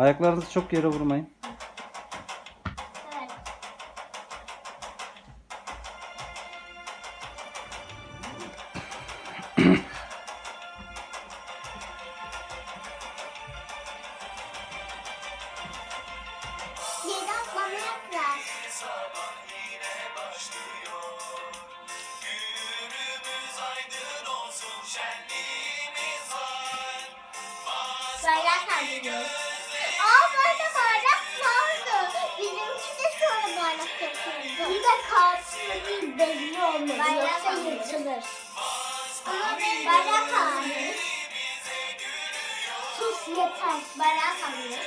Ayaklarınızı çok yere vurmayın. Evet. Yedi atmamı yaklaş. Bayrak alıyoruz. Aa böyle bayrak vardı. Bizimki de sonra bayrak yapıyordu. Bir de karşısında değil belli olmalı. Bayrak Yoksa yırtılır. Ama bayrak alıyoruz. Sus yeter. Bayrak alıyoruz.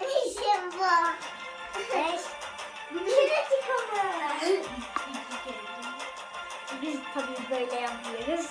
Eşim bu. Eş. Bir kere çıkamıyor. Biz tabii böyle yapıyoruz.